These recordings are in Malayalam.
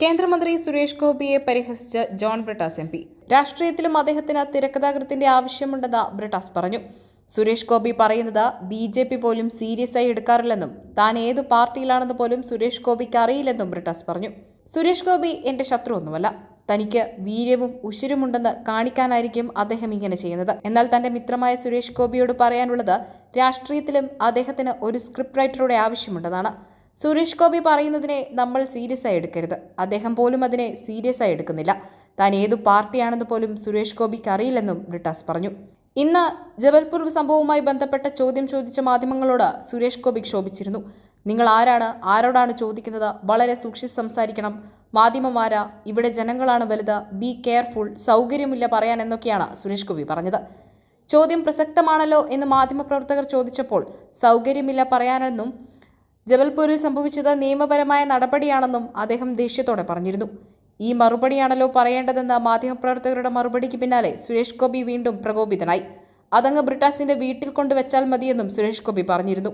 കേന്ദ്രമന്ത്രി സുരേഷ് ഗോപിയെ പരിഹസിച്ച് ജോൺ ബ്രിട്ടാസ് എം പി. രാഷ്ട്രീയത്തിലും അദ്ദേഹത്തിന് തിരക്കഥാകൃത്തിന്റെ ആവശ്യമുണ്ടെന്ന് ബ്രിട്ടാസ് പറഞ്ഞു. സുരേഷ് ഗോപി പറയുന്നത് ബി ജെ പി പോലും സീരിയസ് ആയി എടുക്കാറില്ലെന്നും താൻ ഏത് പാർട്ടിയിലാണെന്ന് പോലും സുരേഷ് ഗോപിക്ക് അറിയില്ലെന്നും ബ്രിട്ടാസ് പറഞ്ഞു. സുരേഷ് ഗോപി എന്റെ ശത്രുവൊന്നുമല്ല. തനിക്ക് വീര്യവും ഉശിരുമുണ്ടെന്ന് കാണിക്കാനായിരിക്കും അദ്ദേഹം ഇങ്ങനെ ചെയ്യുന്നത്. എന്നാൽ തന്റെ മിത്രമായ സുരേഷ് ഗോപിയോട് പറയാനുള്ളത് രാഷ്ട്രീയത്തിലും അദ്ദേഹത്തിന് ഒരു സ്ക്രിപ്റ്റ് റൈറ്ററുടെ ആവശ്യമുണ്ടെന്നാണ്. സുരേഷ് ഗോപി പറയുന്നതിനെ നമ്മൾ സീരിയസ് ആയി എടുക്കരുത്. അദ്ദേഹം പോലും അതിനെ സീരിയസ് ആയി എടുക്കുന്നില്ല. താൻ ഏതു പാർട്ടിയാണെന്ന് പോലും സുരേഷ് ഗോപിക്ക് അറിയില്ലെന്നും ബ്രിട്ടാസ് പറഞ്ഞു. ഇന്ന് ജബൽപൂർ സംഭവവുമായി ബന്ധപ്പെട്ട ചോദ്യം ചോദിച്ച മാധ്യമങ്ങളോട് സുരേഷ് ഗോപി ക്ഷോഭിച്ചിരുന്നു. നിങ്ങൾ ആരാണ്? ആരോടാണ് ചോദിക്കുന്നത്? വളരെ സൂക്ഷിച്ച് സംസാരിക്കണം. മാധ്യമമാരാ ഇവിടെ ജനങ്ങളാണ് വലുത്. Be careful. സൗകര്യമില്ല പറയാൻ എന്നൊക്കെയാണ് സുരേഷ് ഗോപി പറഞ്ഞത്. ചോദ്യം പ്രസക്തമാണല്ലോ എന്ന് മാധ്യമപ്രവർത്തകർ ചോദിച്ചപ്പോൾ സൗകര്യമില്ല പറയാനെന്നും ജബൽപൂരിൽ സംഭവിച്ചത് നിയമപരമായ നടപടിയാണെന്നും അദ്ദേഹം ദേഷ്യത്തോടെ പറഞ്ഞിരുന്നു. ഈ മറുപടിയാണല്ലോ പറയേണ്ടതെന്ന മാധ്യമപ്രവർത്തകരുടെ മറുപടിക്ക് പിന്നാലെ സുരേഷ് ഗോപി വീണ്ടും പ്രകോപിതനായി. അതങ്ങ് ബ്രിട്ടാസിന്റെ വീട്ടിൽ കൊണ്ടുവച്ചാൽ മതിയെന്നും സുരേഷ് ഗോപി പറഞ്ഞിരുന്നു.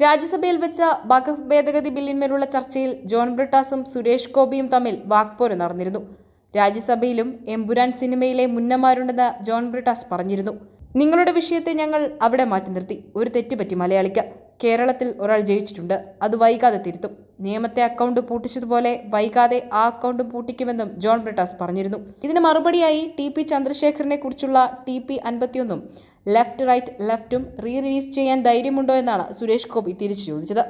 രാജ്യസഭയിൽ വെച്ച വഖഫ് ഭേദഗതി ബില്ലിന്മേലുള്ള ചർച്ചയിൽ ജോൺ ബ്രിട്ടാസും സുരേഷ് ഗോപിയും തമ്മിൽ വാക്പോര് നടന്നിരുന്നു. രാജ്യസഭയിലും എംബുരാൻ സിനിമയിലെ മുന്നമാരുണ്ടെന്ന് ജോൺ ബ്രിട്ടാസ് പറഞ്ഞിരുന്നു. നിങ്ങളുടെ വിഷയത്തെ ഞങ്ങൾ അവിടെ മാറ്റി നിർത്തി ഒരു തെറ്റുപറ്റി മലയാളിക്ക്. കേരളത്തിൽ ഒരാൾ ജയിച്ചിട്ടുണ്ട്. അത് വൈകാതെ തിരുത്തും. നിയമത്തെ അക്കൗണ്ട് പൂട്ടിച്ചതുപോലെ വൈകാതെ ആ അക്കൗണ്ടും പൂട്ടിക്കുമെന്നും ജോൺ ബ്രിട്ടാസ് പറഞ്ഞിരുന്നു. ഇതിന് മറുപടിയായി ടി പി ചന്ദ്രശേഖരനെ കുറിച്ചുള്ള ടി പി അൻപത്തിയൊന്നും ലെഫ്റ്റ് റൈറ്റ് ലെഫ്റ്റും റീ റിലീസ് ചെയ്യാൻ ധൈര്യമുണ്ടോ എന്നാണ് സുരേഷ് ഗോപി തിരിച്ചു ചോദിച്ചത്.